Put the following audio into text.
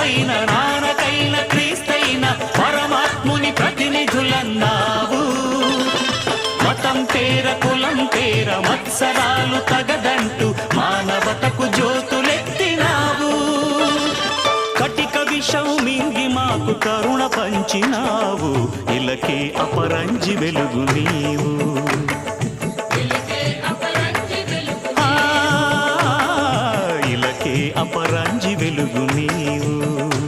ధర్మమైన నానకైన క్రీస్తైన పరమాత్ముని ప్రతినిధులన్నావు. మతం పేర కులం పేర మత్సరాలు తగదంటూ మానవతకు జ్యోతులెత్తినావు. కటిక విషం మింగి మాకు కరుణ పంచినావు. ఇలకే అపరంజి వెలుగు నీవు. అపరంజి వెలుగు నీవు.